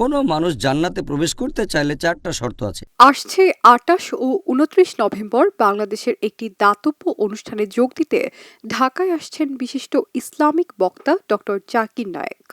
কোনো মানুষ জান্নাতে প্রবেশ করতে চাইলে চারটা শর্ত আছে। আসছে আটাশ ও উনত্রিশ নভেম্বর বাংলাদেশের একটি দাতব্য অনুষ্ঠানে যোগ দিতে ঢাকায় আসছেন বিশিষ্ট ইসলামিক বক্তা ডক্টর জাকির নায়েক।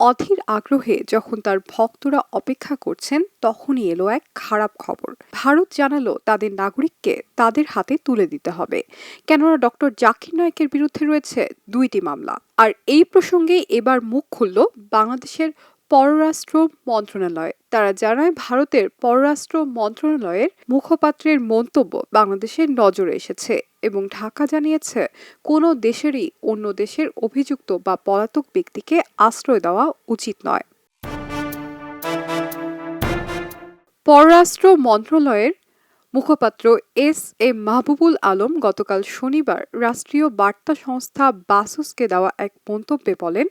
অধীর আগ্রহে যখন তার ভক্তরা অপেক্ষা করছেন, তখনই এলো এক খারাপ খবর। ভারত জানালো তাদের নাগরিককে তাদের হাতে তুলে দিতে হবে। কেননা ডক্টর জাকির নায়েকের বিরুদ্ধে রয়েছে দুইটি মামলা। আর এই প্রসঙ্গে এবার মুখ খুলল বাংলাদেশের পররাষ্ট্র মন্ত্রণালয়। তারা জানায়, ভারতের পররাষ্ট্র মন্ত্রণালয়ের মুখপাত্রের মন্তব্য বাংলাদেশের নজরে এসেছে এবং ঢাকা জানিয়েছে, কোনো দেশেরই অন্য দেশের অভিযুক্ত বা পলাতক ব্যক্তিকে আশ্রয় দেওয়া উচিত নয়। পররাষ্ট্র মন্ত্রণালয়ের মুখপাত্র এস এ মাহবুবুল আলম গতকাল শনিবার রাষ্ট্রীয় বার্তা সংস্থা বাসুসকে দেওয়া এক মন্তব্যে বলেন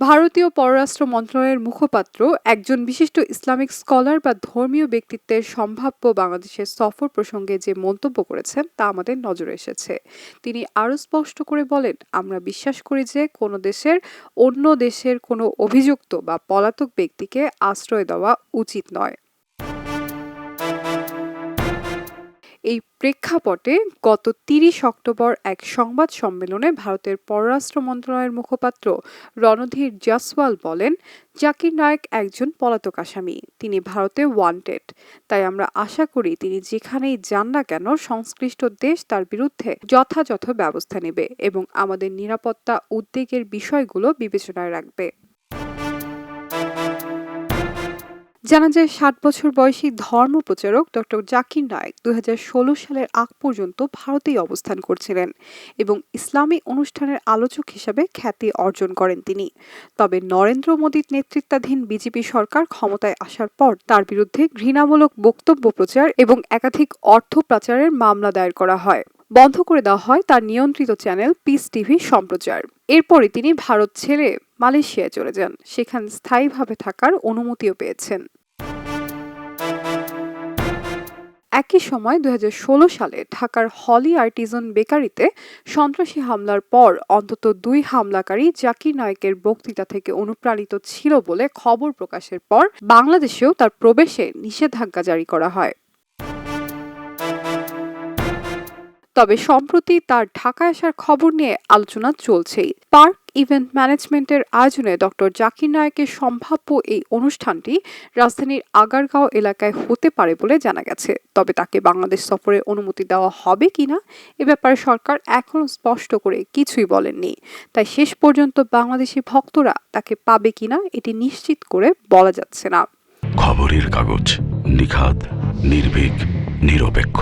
ভারতীয় পররাষ্ট্র মন্ত্রণালয়ের মুখপাত্র, একজন বিশিষ্ট ইসলামিক স্কলার বা ধর্মীয় ব্যক্তিত্বের সম্ভাব্য বাংলাদেশের সফর প্রসঙ্গে যে মন্তব্য করেছেন, তা আমাদের নজরে এসেছে। তিনি আরও স্পষ্ট করে বলেন, আমরা বিশ্বাস করি যে কোনো দেশের অন্য দেশের কোনো অভিযুক্ত বা পলাতক ব্যক্তিকে আশ্রয় দেওয়া উচিত নয়। এই প্রেক্ষাপটে গত তিরিশ অক্টোবর এক সংবাদ সম্মেলনে ভারতের পররাষ্ট্র মন্ত্রণালয়ের মুখপাত্র রণধীর জাসওয়াল বলেন, জাকির নায়েক একজন পলাতক আসামি। তিনি ভারতে ওয়ান্টেড তাই আমরা আশা করি তিনি যেখানেই যান না কেন সংশ্লিষ্ট দেশ তার বিরুদ্ধে যথাযথ ব্যবস্থা নেবে এবং আমাদের নিরাপত্তা উদ্বেগের বিষয়গুলো বিবেচনায় রাখবে। জানা যায় ষাট বছর বয়সী ধর্ম প্রচারক ডক্টর জাকির নায়েক দু সালের আগ পর্যন্ত ভারতেই অবস্থান করছিলেন এবং ইসলামী অনুষ্ঠানের আলোচক হিসাবে খ্যাতি অর্জন করেন তিনি। তবে নরেন্দ্র মোদীর নেতৃত্বাধীন বিজেপি সরকার ক্ষমতায় আসার পর তার বিরুদ্ধে ঘৃণামূলক বক্তব্য প্রচার এবং একাধিক অর্থ পাচারের মামলা দায়ের করা হয়। বন্ধ করে দেওয়া হয় তার নিয়ন্ত্রিত চ্যানেল পিস টিভি সম্প্রচার। এরপরে তিনি ভারত ছেড়ে মালয়েশিয়ায় চলে যান। সেখানে স্থায়ীভাবে থাকার অনুমতিও পেয়েছেন। একই সময় দু হাজার ষোলো সালে ঢাকার হলি আর্টিজন বেকারিতে সন্ত্রাসী হামলার পর অন্তত দুই হামলাকারী জাকির নায়কের বক্তৃতা থেকে অনুপ্রাণিত ছিল বলে খবর প্রকাশের পর বাংলাদেশেও তার প্রবেশে নিষেধাজ্ঞা জারি করা হয়। তবে সম্প্রতি তার ঢাকায় আসার খবর নিয়ে আলোচনা চলছেই। পার্ক ইভেন্ট ম্যানেজমেন্টের আয়োজনে ডক্টর জাকির নায়কের সম্ভাব্য এই অনুষ্ঠানটি রাজধানীর আগারগাঁও এলাকায় হতে পারে বলে জানা গেছে। তবে তাকে বাংলাদেশ সফরের অনুমতি দেওয়া হবে কিনা এ ব্যাপারে সরকার এখনও স্পষ্ট করে কিছুই বলেননি। তাই শেষ পর্যন্ত বাংলাদেশি ভক্তরা তাকে পাবে কিনা এটি নিশ্চিত করে বলা যাচ্ছে না। খবরের কাগজ নিখাত নির্ভীক, নিরপেক্ষ।